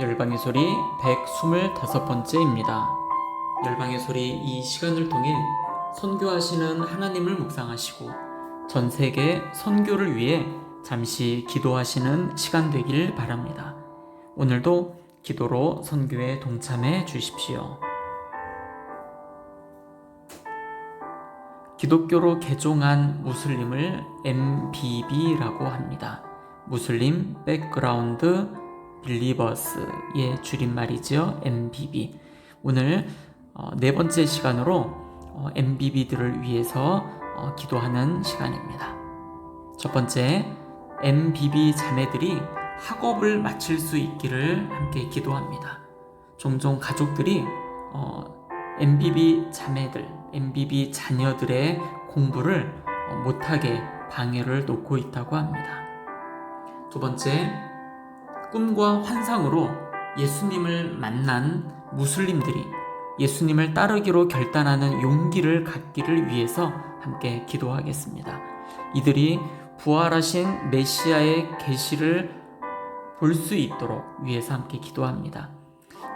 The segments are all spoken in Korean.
열방의 소리 125번째입니다. 열방의 소리 이 시간을 통해 선교하시는 하나님을 묵상하시고 전 세계 선교를 위해 잠시 기도하시는 시간 되길 바랍니다. 오늘도 기도로 선교에 동참해 주십시오. 기독교로 개종한 무슬림을 MBB라고 합니다. 무슬림 백그라운드 빌리버스의 줄임말이지요. MBB. 오늘 어, 네 번째 시간으로 어, MBB들을 위해서 어, 기도하는 시간입니다. 첫 번째, MBB 자매들이 학업을 마칠 수 있기를 함께 기도합니다. 종종 가족들이 어, MBB 자매들, MBB 자녀들의 공부를 어, 못하게 방해를 놓고 있다고 합니다. 두 번째, 꿈과 환상으로 예수님을 만난 무슬림들이 예수님을 따르기로 결단하는 용기를 갖기를 위해서 함께 기도하겠습니다. 이들이 부활하신 메시아의 계시를 볼 수 있도록 위해서 함께 기도합니다.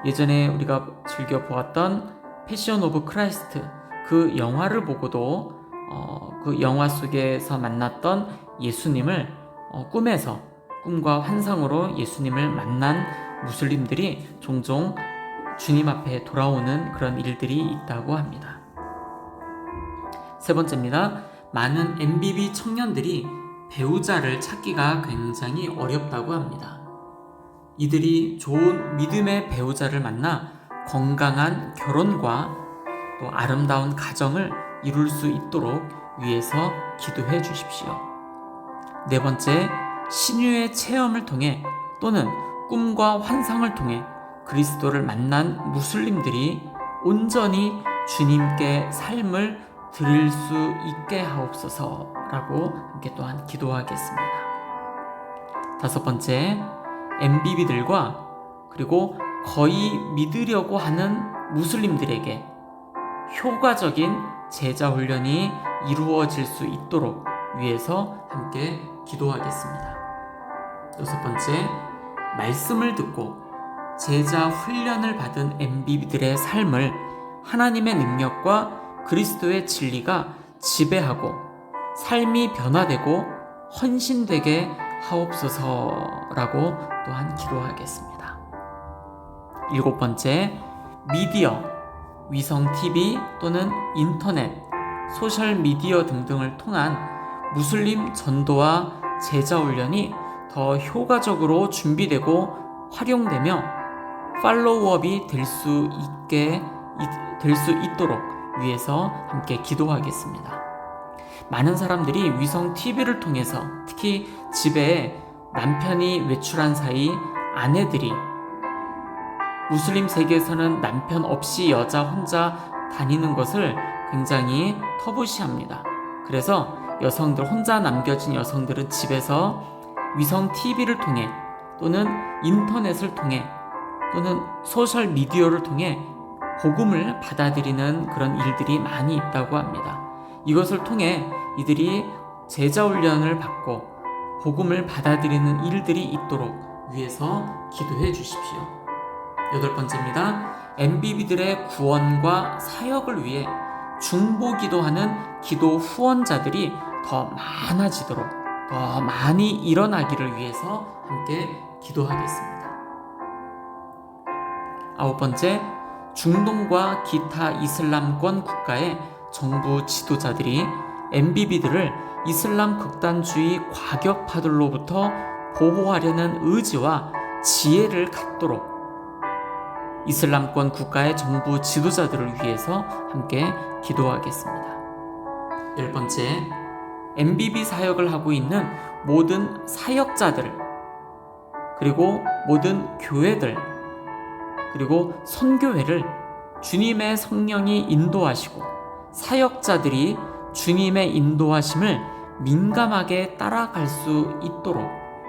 예전에 우리가 즐겨 보았던 패션 오브 크라이스트 그 영화를 보고도 어, 그 영화 속에서 만났던 예수님을 어, 꿈에서 꿈과 환상으로 예수님을 만난 무슬림들이 종종 주님 앞에 돌아오는 그런 일들이 있다고 합니다. 세 번째입니다. 많은 MBB 청년들이 배우자를 찾기가 굉장히 어렵다고 합니다. 이들이 좋은 믿음의 배우자를 만나 건강한 결혼과 또 아름다운 가정을 이룰 수 있도록 위해서 기도해 주십시오. 네 번째, 신유의 체험을 통해 또는 꿈과 환상을 통해 그리스도를 만난 무슬림들이 온전히 주님께 삶을 드릴 수 있게 하옵소서라고 함께 또한 기도하겠습니다. 다섯 번째, MBB들과 그리고 거의 믿으려고 하는 무슬림들에게 효과적인 제자 훈련이 이루어질 수 있도록 위해서 함께 기도하겠습니다. 여섯 번째, 말씀을 듣고 제자 훈련을 받은 MBB들의 삶을 하나님의 능력과 그리스도의 진리가 지배하고 삶이 변화되고 헌신되게 하옵소서라고 또한 기도하겠습니다. 일곱 번째, 미디어, 위성 TV 또는 인터넷, 소셜 미디어 등등을 통한 무슬림 전도와 제자 훈련이 더 효과적으로 준비되고 활용되며 팔로우업이 될 수 있게 될 수 있도록 위해서 함께 기도하겠습니다. 많은 사람들이 위성 TV를 통해서 특히 집에 남편이 외출한 사이 아내들이 무슬림 세계에서는 남편 없이 여자 혼자 다니는 것을 굉장히 터부시합니다. 그래서 여성들 혼자 남겨진 여성들은 집에서 위성 TV를 통해 또는 인터넷을 통해 또는 소셜 미디어를 통해 복음을 받아들이는 그런 일들이 많이 있다고 합니다. 이것을 통해 이들이 제자 훈련을 받고 복음을 받아들이는 일들이 있도록 위해서 기도해 주십시오. 여덟 번째입니다. MBB들의 구원과 사역을 위해 중보 기도하는 기도 후원자들이 더 많아지도록 더 많이 일어나기를 위해서 함께 기도하겠습니다. 아홉 번째, 중동과 기타 이슬람권 국가의 정부 지도자들이 MBB들을 이슬람 극단주의 과격파들로부터 보호하려는 의지와 지혜를 갖도록 이슬람권 국가의 정부 지도자들을 위해서 함께 기도하겠습니다. 열 번째, MBB 사역을 하고 있는 모든 사역자들, 그리고 모든 교회들, 그리고 선교회를 주님의 성령이 인도하시고 사역자들이 주님의 인도하심을 민감하게 따라갈 수 있도록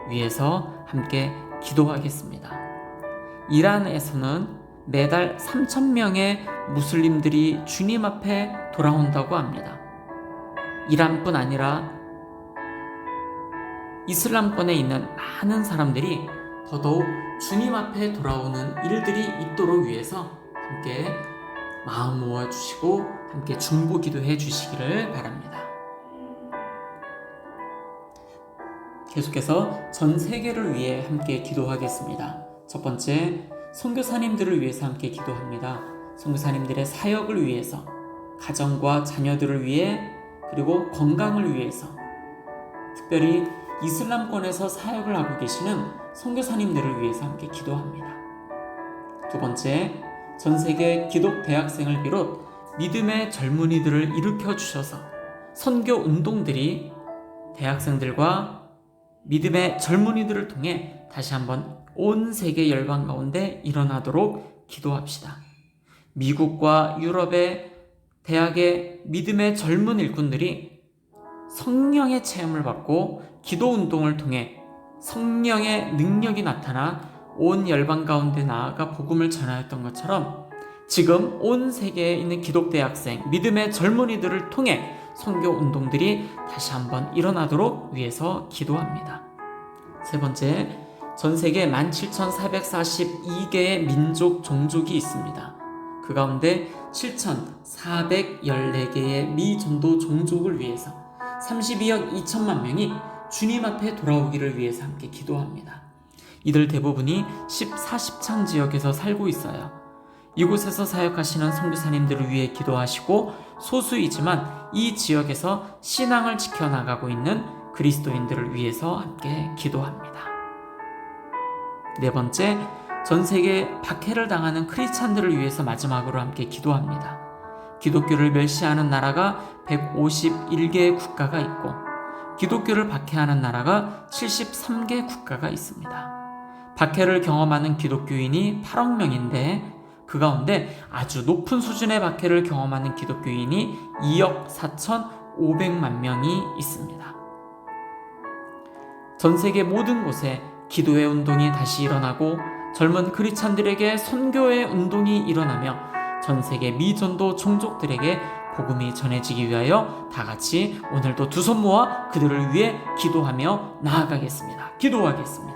위해서 함께 기도하겠습니다. 이란에서는 매달 3천명의 무슬림들이 주님 앞에 돌아온다고 합니다. 이란뿐 아니라 이슬람권에 있는 많은 사람들이 더더욱 주님 앞에 돌아오는 일들이 있도록 위해서 함께 마음 모아 주시고 함께 중보 기도해 주시기를 바랍니다. 계속해서 전 세계를 위해 함께 기도하겠습니다. 첫 번째, 선교사님들을 위해서 함께 기도합니다. 선교사님들의 사역을 위해서, 가정과 자녀들을 위해, 그리고 건강을 위해서, 특별히 이슬람권에서 사역을 하고 계시는 선교사님들을 위해서 함께 기도합니다. 두 번째, 전 세계 기독 대학생을 비롯 믿음의 젊은이들을 일으켜 주셔서 선교 운동들이 대학생들과 믿음의 젊은이들을 통해 다시 한번 온 세계 열방 가운데 일어나도록 기도합시다. 미국과 유럽의 대학의 믿음의 젊은 일꾼들이 성령의 체험을 받고 기도 운동을 통해 성령의 능력이 나타나 온 열방 가운데 나아가 복음을 전하였던 것처럼 지금 온 세계에 있는 기독 대학생, 믿음의 젊은이들을 통해 선교 운동들이 다시 한번 일어나도록 위해서 기도합니다. 세 번째, 전 세계 17,442개의 민족 종족이 있습니다. 그 가운데 7,414개의 미전도 종족을 위해서 32억 2천만 명이 주님 앞에 돌아오기를 위해서 함께 기도합니다. 이들 대부분이 10, 40창 지역에서 살고 있어요. 이곳에서 사역하시는 선교사님들을 위해 기도하시고 소수이지만 이 지역에서 신앙을 지켜나가고 있는 그리스도인들을 위해서 함께 기도합니다. 네 번째, 전 세계 박해를 당하는 크리스찬들을 위해서 마지막으로 함께 기도합니다. 기독교를 멸시하는 나라가 151개 국가가 있고 기독교를 박해하는 나라가 73개 국가가 있습니다. 박해를 경험하는 기독교인이 8억 명인데 그 가운데 아주 높은 수준의 박해를 경험하는 기독교인이 2억 4,500만 명이 있습니다. 전 세계 모든 곳에 기도의 운동이 다시 일어나고 젊은 크리스찬들에게 선교의 운동이 일어나며 전 세계 미전도 종족들에게 복음이 전해지기 위하여 다 같이 오늘도 두 손 모아 그들을 위해 기도하며 나아가겠습니다. 기도하겠습니다.